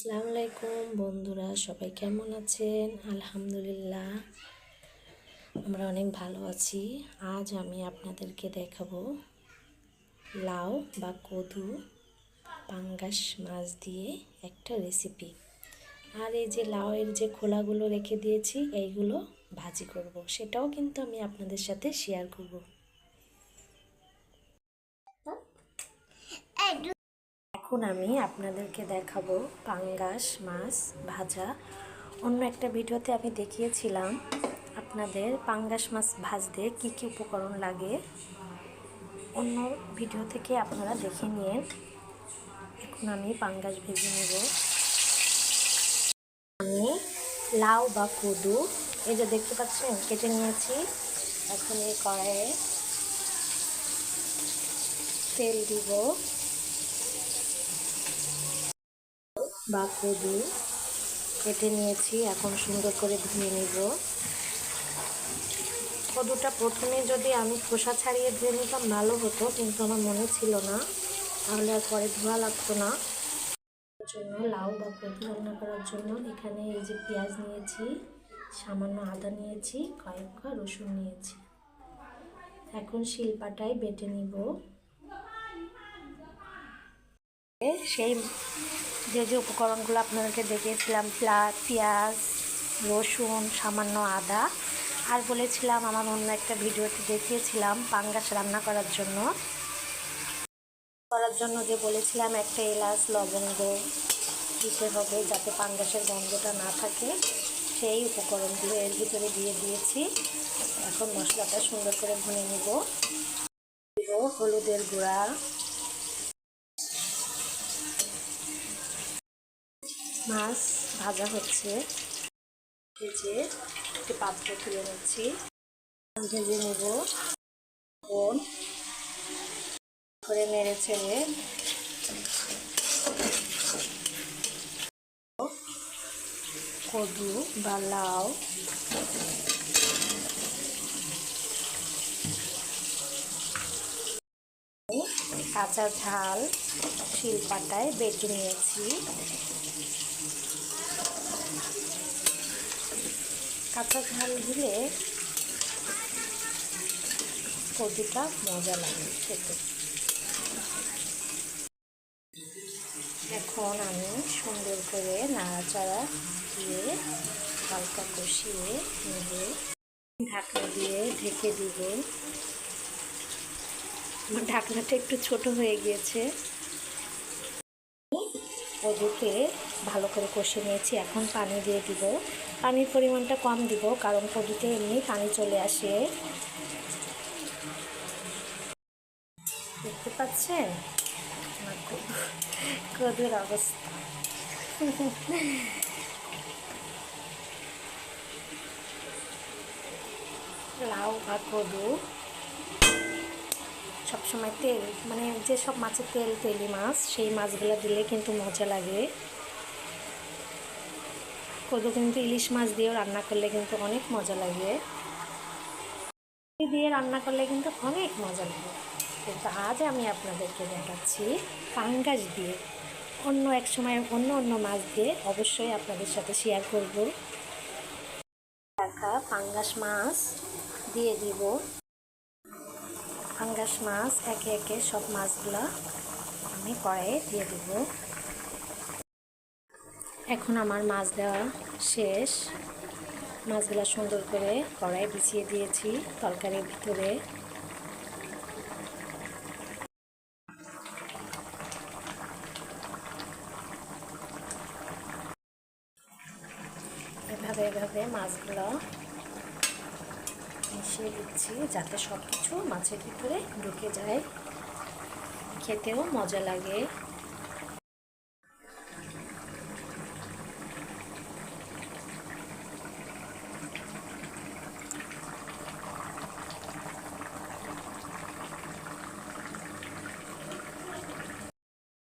আসসালামু আলাইকুম বন্ধুরা, সবাই কেমন আছেন? আলহামদুলিল্লাহ, আমরা অনেক ভালো আছি। আজ আমি আপনাদেরকে দেখাবো লাউ বা কদু পাঙ্গাস মাছ দিয়ে একটা রেসিপি আর এই যে লাউয়ের যে খোলাগুলো রেখে দিয়েছি, এইগুলো ভাজি করব। সেটাও কিন্তু আমি আপনাদের সাথে শেয়ার করব। এখন আমি আপনাদেরকে দেখাবো পাঙ্গাস, মাছ, ভাজা। অন্য একটা ভিডিওতে আমি দেখিয়েছিলাম আপনাদের পাঙ্গাস, মাছ ভাজতে কি কি উপকরণ লাগে। অন্য ভিডিও থেকে আপনারা দেখে নিয়ে এখন আমি পাঙ্গাস ভেজে নেব। আমি লাউ বা কদু, এই যে দেখতে পাচ্ছেন, কেটে নিয়েছি। এখন এই কড়াইয়ে তেল দিব। বা কদু কেটে নিয়েছি। এখন সুন্দর করে ধুয়ে নিব। কদুটা প্রথমে যদি আমি খোসা ছাড়িয়ে ধুয়ে নিতাম ভালো হতো, কিন্তু আমার মনে ছিল না। তাহলে আর পরে ধোয়া লাগতো না। জন্য লাউ বা কদু রান্না করার জন্য এখানে এই যে পেঁয়াজ নিয়েছি, সামান্য আদা নিয়েছি কয়েক রসুন নিয়েছি। এখন শিলপাটায় বেটে নিব। সেই যে যে উপকরণগুলো আপনাদেরকে দেখিয়েছিলাম পেঁয়াজ, রসুন, সামান্য আদা। আর বলেছিলাম আমার অন্য একটা ভিডিওতে দেখিয়েছিলাম পাঙ্গাস রান্না করার জন্য। করার জন্য যে বলেছিলাম একটা এলাচ, লবঙ্গ দিতে হবে যাতে পাঙ্গাসের গন্ধটা না থাকে। সেই উপকরণগুলো এর ভিতরে দিয়ে দিয়েছি। এখন মশলাটা সুন্দর করে ভুনে নিব। হলুদের গুঁড়া। মাছ ভাজা হচ্ছে। ভেজে একটি পাত্র তুলে নিচ্ছি। ভেজে নেব। বোন করে নেড়ে ছেড়ে কদু বা লাউ। কাঁচা ঝাল শিলপাটায় বেটে নিয়েছি। কাঁচা ঝাল দিলে কদুটা মজা লাগে খেতে। এখন আমি সুন্দর করে নাড়াচাড়া দিয়ে হালকা কষিয়ে নেব। ঢাকনা দিয়ে ঢেকে দিব। ঢাকনাটা একটু ছোট হয়ে গিয়েছে। কদুকে ভালো করে কষে নিয়েছি। এখন পানি দিয়ে দিব। পানির পরিমাণটা কম দিব, কারণ কদুতে এমনি পানি চলে আসে। দেখতে পাচ্ছেন? কদুর অবস্থা। লাউ বা কদু। সবসময় তেল মানে যেসব মাছের তেল, তেলি মাছ, সেই মাছগুলো দিলে কিন্তু মজা লাগে। কদু কিন্তু ইলিশ মাছ দিয়েও রান্না করলে কিন্তু অনেক মজা লাগে। দিয়ে রান্না করলে কিন্তু অনেক মজা লাগে। কিন্তু আজ আমি আপনাদেরকে দেখাচ্ছি পাঙ্গাস দিয়ে। অন্য এক সময় অন্য অন্য মাছ দিয়ে অবশ্যই আপনাদের সাথে শেয়ার করব। রাখা পাঙ্গাস মাছ দিয়ে দিব। পাঙ্গাস মাছ, একে একে সব মাছগুলো আমি কড়াইয়ে দিয়ে দেব। এখন আমার মাছ দেওয়া শেষ। মাছগুলো সুন্দর করে কড়াই বিছিয়ে দিয়েছি তরকারির ভিতরে। এভাবে এভাবে মাছগুলো মিশিয়ে দিচ্ছি যাতে সব কিছু মাছের ভিতরে ঢুকে যায়। খেতেও মজা লাগে।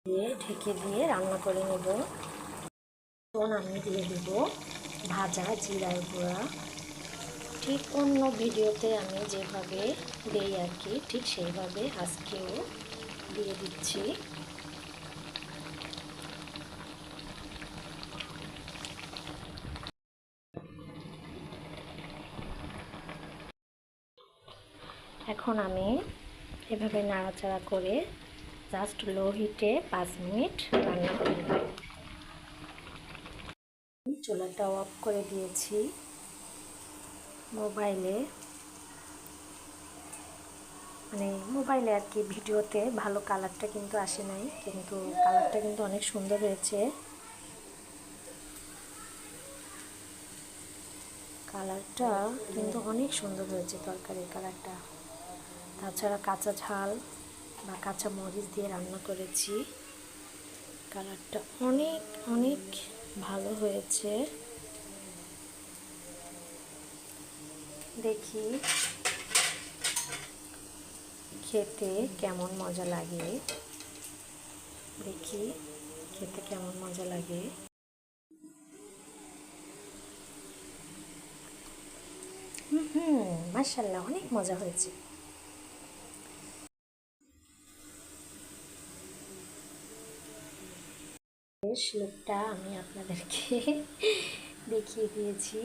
দিয়ে ঢেকে দিয়ে রান্না করে নেব। আমি দিয়ে দেব ভাজা জিরার গুঁড়া। ঠিক অন্য ভিডিওতে আমি যেভাবে দেই আর কি, ঠিক সেইভাবে আজকেও দিয়ে দিচ্ছি। এখন আমি এভাবে নাড়াচাড়া করে জাস্ট লো হিটে পাঁচ মিনিট রান্না করে নেব চুলাটা অফ করে দিয়েছি। মোবাইলে মানে মোবাইলে আর কি ভিডিওতে ভালো কালারটা কিন্তু আসে নাই, কিন্তু কালারটা কিন্তু অনেক সুন্দর হয়েছে। কালারটা কিন্তু অনেক সুন্দর হয়েছে, তরকারির কালারটা। তাছাড়া কাঁচা ঝাল বা কাঁচা মরিচ দিয়ে রান্না করেছি। কালারটা অনেক অনেক ভালো হয়েছে। দেখি খেতে কেমন মজা লাগে। দেখি খেতে কেমন মজা লাগে। হুম মার্শাল্লাহ অনেক মজা হয়েছে। লুকটা আমি আপনাদেরকে দেখিয়ে দিয়েছি।